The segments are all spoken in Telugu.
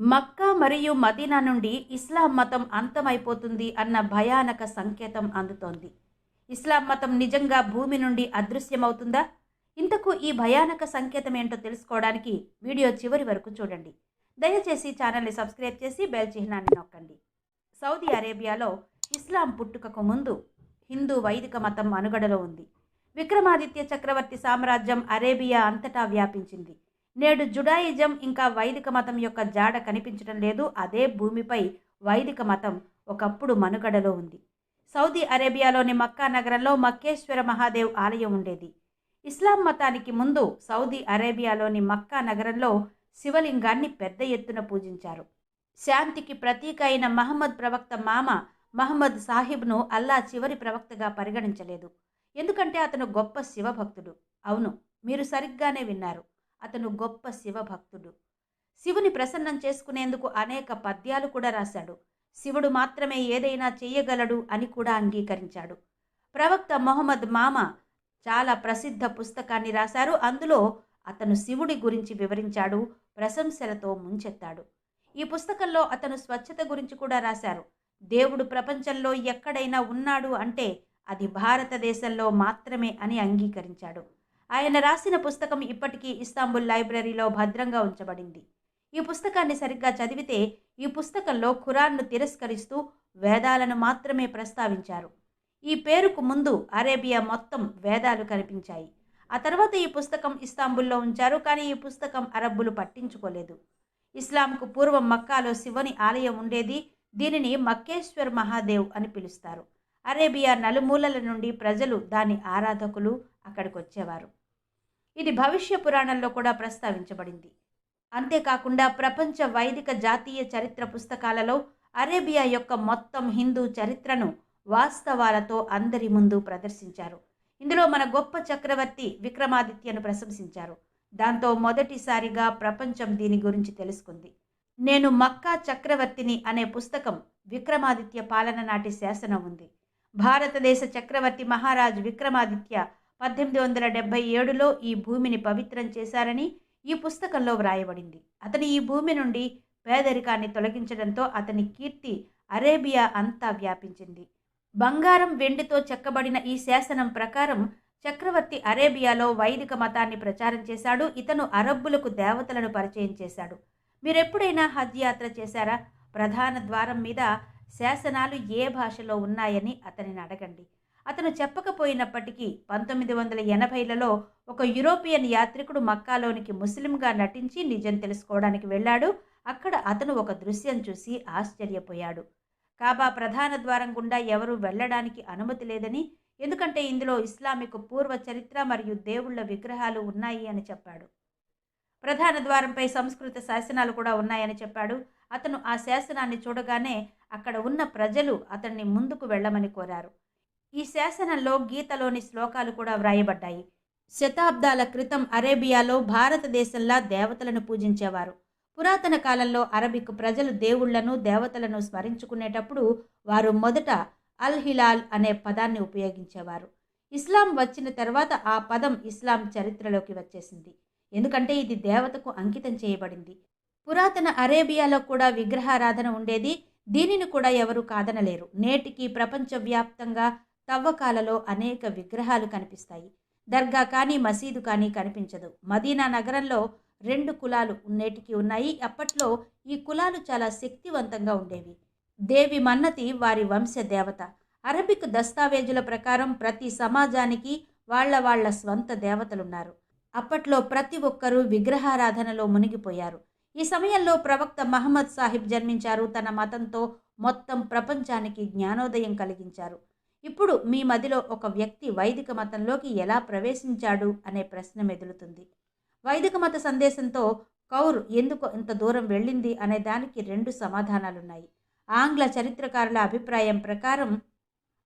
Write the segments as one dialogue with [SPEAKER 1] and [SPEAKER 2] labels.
[SPEAKER 1] మక్కా మరియు మదీనా నుండి ఇస్లాం మతం అంతమైపోతుంది అన్న భయానక సంకేతం అందుతోంది. ఇస్లాం మతం నిజంగా భూమి నుండి అదృశ్యమవుతుందా? ఇంతకు ఈ భయానక సంకేతం ఏంటో తెలుసుకోవడానికి వీడియో చివరి వరకు చూడండి. దయచేసి ఛానల్ని సబ్స్క్రైబ్ చేసి బెల్ చిహ్నాన్ని నొక్కండి. సౌదీ అరేబియాలో ఇస్లాం పుట్టుకకు ముందు హిందూ వైదిక మతం మనుగడలో ఉంది. విక్రమాదిత్య చక్రవర్తి సామ్రాజ్యం అరేబియా అంతటా వ్యాపించింది. నేడు జుడాయిజం ఇంకా వైదిక మతం యొక్క జాడ కనిపించడం లేదు. అదే భూమిపై వైదిక మతం ఒకప్పుడు మనుగడలో ఉంది. సౌదీ అరేబియాలోని మక్కా నగరంలో మక్కేశ్వర మహాదేవ్ ఆలయం ఉండేది. ఇస్లాం మతానికి ముందు సౌదీ అరేబియాలోని మక్కా నగరంలో శివలింగాన్ని పెద్ద ఎత్తున పూజించారు. శాంతికి ప్రతీక అయిన మహమ్మద్ ప్రవక్త మామ మహమ్మద్ సాహిబ్ను అల్లా చివరి ప్రవక్తగా పరిగణించలేదు. ఎందుకంటే అతను గొప్ప శివభక్తుడు. అవును మీరు సరిగ్గానే విన్నారు. అతను గొప్ప శివభక్తుడు. శివుని ప్రసన్నం చేసుకునేందుకు అనేక పద్యాలు కూడా రాశాడు. శివుడు మాత్రమే ఏదైనా చెయ్యగలడు అని కూడా అంగీకరించాడు. ప్రవక్త మొహమ్మద్ మామ చాలా ప్రసిద్ధ పుస్తకాన్ని రాశారు. అందులో అతను శివుడి గురించి వివరించాడు ప్రశంసలతో ముంచెత్తాడు. ఈ పుస్తకంలో అతను స్వచ్ఛత గురించి కూడా రాశారు. దేవుడు ప్రపంచంలో ఎక్కడైనా ఉన్నాడు అంటే అది భారతదేశంలో మాత్రమే అని అంగీకరించాడు. ఆయన రాసిన పుస్తకం ఇప్పటికీ ఇస్తాంబుల్ లైబ్రరీలో భద్రంగా ఉంచబడింది. ఈ పుస్తకాన్ని సరిగ్గా చదివితే ఈ పుస్తకంలో ఖురాన్ను తిరస్కరిస్తూ వేదాలను మాత్రమే ప్రస్తావించారు. ఈ పేరుకు ముందు అరేబియా మొత్తం వేదాలు కనిపించాయి. ఆ తర్వాత ఈ పుస్తకం ఇస్తాంబుల్లో ఉంచారు కానీ ఈ పుస్తకం అరబ్బులు పట్టించుకోలేదు. ఇస్లాంకు పూర్వం మక్కాలో శివని ఆలయం ఉండేది దీనిని మక్కేశ్వర్ మహాదేవ్ అని పిలుస్తారు. అరేబియా నలుమూలల నుండి ప్రజలు దాని ఆరాధకులు అక్కడికి వచ్చేవారు ఇది భవిష్య పురాణంలో కూడా ప్రస్తావించబడింది. అంతేకాకుండా ప్రపంచ వైదిక జాతీయ చరిత్ర పుస్తకాలలో అరేబియా యొక్క మొత్తం హిందూ చరిత్రను వాస్తవాలతో అందరి ముందు ప్రదర్శించారు. ఇందులో మన గొప్ప చక్రవర్తి విక్రమాదిత్యను ప్రశంసించారు. దాంతో మొదటిసారిగా ప్రపంచం దీని గురించి తెలుసుకుంది. నేను మక్కా చక్రవర్తిని అనే పుస్తకం విక్రమాదిత్య పాలన నాటి శాసనం ఉంది. భారతదేశ చక్రవర్తి మహారాజ్ విక్రమాదిత్య పద్దెనిమిది వందల డెబ్బై ఏడులో ఈ భూమిని పవిత్రం చేశారని ఈ పుస్తకంలో వ్రాయబడింది. అతని ఈ భూమి నుండి పేదరికాన్ని తొలగించడంతో అతని కీర్తి అరేబియా అంతా వ్యాపించింది. బంగారం వెండితో చెక్కబడిన ఈ శాసనం ప్రకారం చక్రవర్తి అరేబియాలో వైదిక మతాన్ని ప్రచారం చేశాడు ఇతను అరబ్బులకు దేవతలను పరిచయం చేశాడు. మీరెప్పుడైనా హజ్ యాత్ర చేశారా? ప్రధాన ద్వారం మీద శాసనాలు ఏ భాషలో ఉన్నాయని అతనిని అడగండి. అతను చెప్పకపోయినప్పటికీ పంతొమ్మిది వందల ఎనభైలలో ఒక యూరోపియన్ యాత్రికుడు మక్కాలోనికి ముస్లింగా నటించి నిజం తెలుసుకోవడానికి వెళ్ళాడు. అక్కడ అతను ఒక దృశ్యం చూసి ఆశ్చర్యపోయాడు. కాబా ప్రధాన ద్వారం గుండా ఎవరూ వెళ్ళడానికి అనుమతి లేదని ఎందుకంటే ఇందులో ఇస్లామిక్ పూర్వ చరిత్ర మరియు దేవుళ్ళ విగ్రహాలు ఉన్నాయి అని చెప్పాడు. ప్రధాన ద్వారంపై సంస్కృత శాసనాలు కూడా ఉన్నాయని చెప్పాడు. అతను ఆ శాసనాన్ని చూడగానే అక్కడ ఉన్న ప్రజలు అతన్ని ముందుకు వెళ్ళమని కోరారు. ఈ శాసనంలో గీతలోని శ్లోకాలు కూడా వ్రాయబడ్డాయి. శతాబ్దాల క్రితం అరేబియాలో భారతదేశంలా దేవతలను పూజించేవారు. పురాతన కాలంలో అరబిక్ ప్రజలు దేవుళ్ళను దేవతలను స్మరించుకునేటప్పుడు వారు మొదట అల్ హిలాల్ అనే పదాన్ని ఉపయోగించేవారు. ఇస్లాం వచ్చిన తర్వాత ఆ పదం ఇస్లాం చరిత్రలోకి వచ్చేసింది. ఎందుకంటే ఇది దేవతకు అంకితం చేయబడింది. పురాతన అరేబియాలో కూడా విగ్రహారాధన ఉండేది. దీనిని కూడా ఎవరు కాదనలేరు. నేటికి ప్రపంచవ్యాప్తంగా తవ్వకాలలో అనేక విగ్రహాలు కనిపిస్తాయి. దర్గా కానీ మసీదు కానీ కనిపించదు. మదీనా నగరంలో రెండు కులాలు నేటికి ఉన్నాయి. అప్పట్లో ఈ కులాలు చాలా శక్తివంతంగా ఉండేవి. దేవి మన్నతి వారి వంశ దేవత. అరబిక్ దస్తావేజుల ప్రకారం ప్రతి సమాజానికి వాళ్ళ వాళ్ళ స్వంత దేవతలున్నారు. అప్పట్లో ప్రతి ఒక్కరూ విగ్రహారాధనలో మునిగిపోయారు. ఈ సమయంలో ప్రవక్త మహమ్మద్ సాహిబ్ జన్మించారు. తన మతంతో మొత్తం ప్రపంచానికి జ్ఞానోదయం కలిగించారు. ఇప్పుడు మీ మదిలో ఒక వ్యక్తి వైదిక మతంలోకి ఎలా ప్రవేశించాడు అనే ప్రశ్న మెదులుతుంది. వైదిక మత సందేశంతో కౌర్ ఎందుకు ఇంత దూరం వెళ్ళింది అనే దానికి రెండు సమాధానాలున్నాయి. ఆంగ్ల చరిత్రకారుల అభిప్రాయం ప్రకారం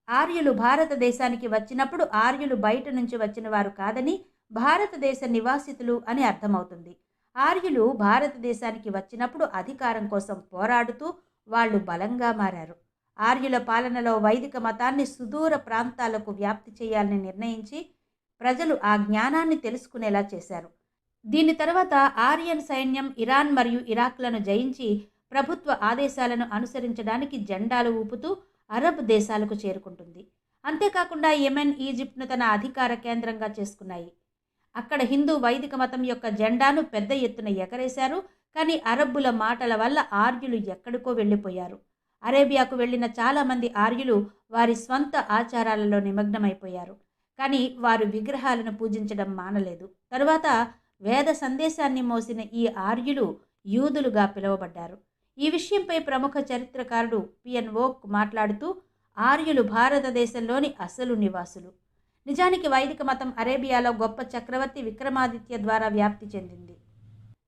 [SPEAKER 1] ఆర్యులు భారతదేశానికి వచ్చినప్పుడు ఆర్యులు బయట నుంచి వచ్చిన వారు కాదని భారతదేశ నివాసితులు అని అర్థమవుతుంది. ఆర్యులు భారతదేశానికి వచ్చినప్పుడు అధికారం కోసం పోరాడుతూ వాళ్ళు బలంగా మారారు. ఆర్యుల పాలనలో వైదిక మతాన్ని సుదూర ప్రాంతాలకు వ్యాప్తి చేయాలని నిర్ణయించి ప్రజలు ఆ జ్ఞానాన్ని తెలుసుకునేలా చేశారు. దీని తర్వాత ఆర్యన్ సైన్యం ఇరాన్ మరియు ఇరాక్లను జయించి ప్రభుత్వ ఆదేశాలను అనుసరించడానికి జెండాలు ఊపుతూ అరబ్ దేశాలకు చేరుకుంటుంది. అంతేకాకుండా యెమెన్ ఈజిప్ట్ను తన అధికార కేంద్రంగా చేసుకున్నాయి. అక్కడ హిందూ వైదిక మతం యొక్క జెండాను పెద్ద ఎత్తున ఎగరేశారు కానీ అరబ్బుల మాటల వల్ల ఆర్యులు ఎక్కడికో వెళ్ళిపోయారు. అరేబియాకు వెళ్ళిన చాలామంది ఆర్యులు వారి స్వంత ఆచారాలలో నిమగ్నమైపోయారు. కానీ వారు విగ్రహాలను పూజించడం మానలేదు. తరువాత వేద సందేశాన్ని మోసిన ఈ ఆర్యులు యూదులుగా పిలువబడ్డారు. ఈ విషయంపై ప్రముఖ చరిత్రకారుడు పిఎన్ ఓక్ మాట్లాడుతూ ఆర్యులు భారతదేశంలోని అసలు నివాసులు. నిజానికి వైదిక మతం అరేబియాలో గొప్ప చక్రవర్తి విక్రమాదిత్య ద్వారా వ్యాప్తి చెందింది.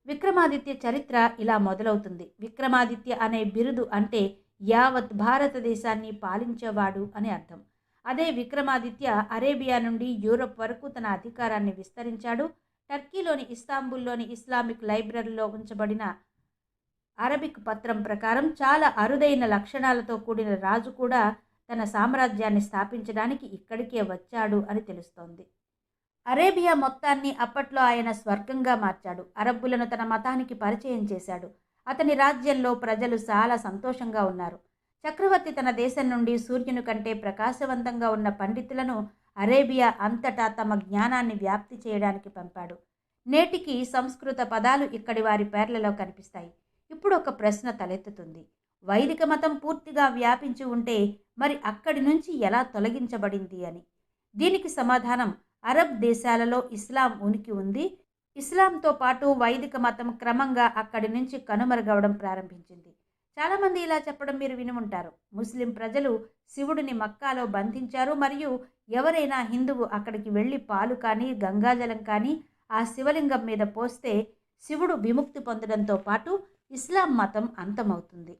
[SPEAKER 1] విక్రమాదిత్య చరిత్ర ఇలా మొదలవుతుంది. విక్రమాదిత్య అనే బిరుదు అంటే యావత్ భారతదేశాన్ని పాలించేవాడు అని అర్థం. అదే విక్రమాదిత్య అరేబియా నుండి యూరప్ వరకు తన అధికారాన్ని విస్తరించాడు. టర్కీలోని ఇస్తాంబుల్లోని ఇస్లామిక్ లైబ్రరీలో ఉంచబడిన అరబిక్ పత్రం ప్రకారం చాలా అరుదైన లక్షణాలతో కూడిన రాజు కూడా తన సామ్రాజ్యాన్ని స్థాపించడానికి ఇక్కడికే వచ్చాడు అని తెలుస్తోంది. అరేబియా మొత్తాన్ని అప్పట్లో ఆయన స్వర్గంగా మార్చాడు. అరబ్బులను తన మతానికి పరిచయం చేశాడు. అతని రాజ్యంలో ప్రజలు చాలా సంతోషంగా ఉన్నారు. చక్రవర్తి తన దేశం నుండి సూర్యుని కంటే ప్రకాశవంతంగా ఉన్న పండితులను అరేబియా అంతటా తమ జ్ఞానాన్ని వ్యాప్తి చేయడానికి పంపాడు. నేటికి సంస్కృత పదాలు ఇక్కడి వారి పేర్లలో కనిపిస్తాయి. ఇప్పుడు ఒక ప్రశ్న తలెత్తుతుంది. వైదిక మతం పూర్తిగా వ్యాపించి ఉంటే మరి అక్కడి నుంచి ఎలా తొలగించబడింది అని? దీనికి సమాధానం అరబ్ దేశాలలో ఇస్లాం ఉనికి ఉంది ఇస్లాంతో పాటు వైదిక మతం క్రమంగా అక్కడి నుంచి కనుమరుగవడం ప్రారంభించింది. చాలామంది ఇలా చెప్పడం మీరు విని ఉంటారు. ముస్లిం ప్రజలు శివుడిని మక్కాలో బంధించారు మరియు ఎవరైనా హిందువు అక్కడికి వెళ్ళి పాలు కానీ గంగాజలం కానీ ఆ శివలింగం మీద పోస్తే శివుడు విముక్తి పొందడంతో పాటు ఇస్లాం మతం అంతమవుతుంది.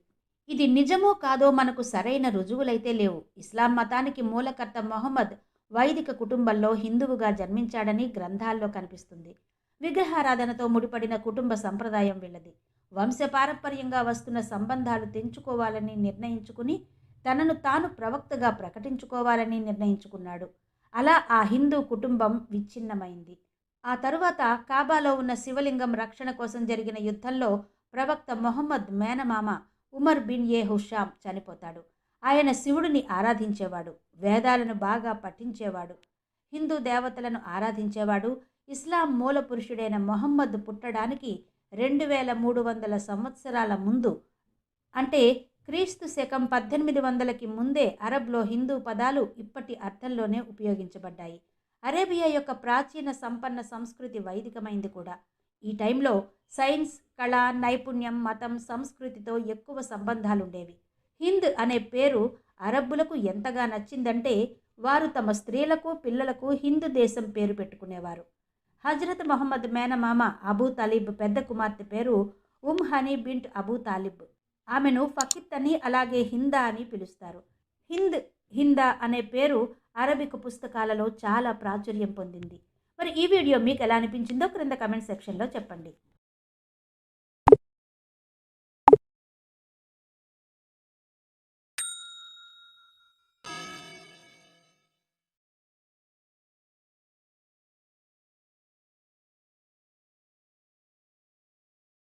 [SPEAKER 1] ఇది నిజమో కాదో మనకు సరైన రుజువులైతే లేవు. ఇస్లాం మతానికి మూలకర్త మొహమ్మద్ వైదిక కుటుంబంలో హిందువుగా జన్మించాడని గ్రంథాల్లో కనిపిస్తుంది. విగ్రహారాధనతో ముడిపడిన కుటుంబ సంప్రదాయం వీళ్ళది. వంశపారంపర్యంగా వస్తున్న సంబంధాలు తెంచుకోవాలని నిర్ణయించుకుని తనను తాను ప్రవక్తగా ప్రకటించుకోవాలని నిర్ణయించుకున్నాడు. అలా ఆ హిందూ కుటుంబం విచ్ఛిన్నమైంది. ఆ తరువాత కాబాలో ఉన్న శివలింగం రక్షణ కోసం జరిగిన యుద్ధంలో ప్రవక్త మొహమ్మద్ మేనమామ ఉమర్ బిన్ ఏ హుషాం చనిపోతాడు. ఆయన శివుడిని ఆరాధించేవాడు వేదాలను బాగా పఠించేవాడు హిందూ దేవతలను ఆరాధించేవాడు ఇస్లాం మూల పురుషుడైన మొహమ్మద్ పుట్టడానికి రెండు వేల మూడు వందల సంవత్సరాల ముందు అంటే క్రీస్తు శకం పద్దెనిమిది వందలకి ముందే అరబ్లో హిందూ పదాలు ఇప్పటి అర్థంలోనే ఉపయోగించబడ్డాయి. అరేబియా యొక్క ప్రాచీన సంపన్న సంస్కృతి వైదికమైంది కూడా. ఈ టైంలో సైన్స్ కళ నైపుణ్యం మతం సంస్కృతితో ఎక్కువ సంబంధాలుండేవి. హింద్ అనే పేరు అరబ్బులకు ఎంతగా నచ్చిందంటే వారు తమ స్త్రీలకు పిల్లలకు హిందూ దేశం పేరు పెట్టుకునేవారు. హజరత్ మొహమ్మద్ మేనమామ అబూ తాలిబ్ పెద్ద కుమార్తె పేరు Umm Hani bint Abu Talib. ఆమెను ఫకిత్ అని అలాగే హిందా అని పిలుస్తారు. హింద్ హిందా అనే పేరు అరబిక్ పుస్తకాలలో చాలా ప్రాచుర్యం పొందింది. మరి ఈ వీడియో మీకు ఎలా అనిపించిందో క్రింద కమెంట్ సెక్షన్లో చెప్పండి.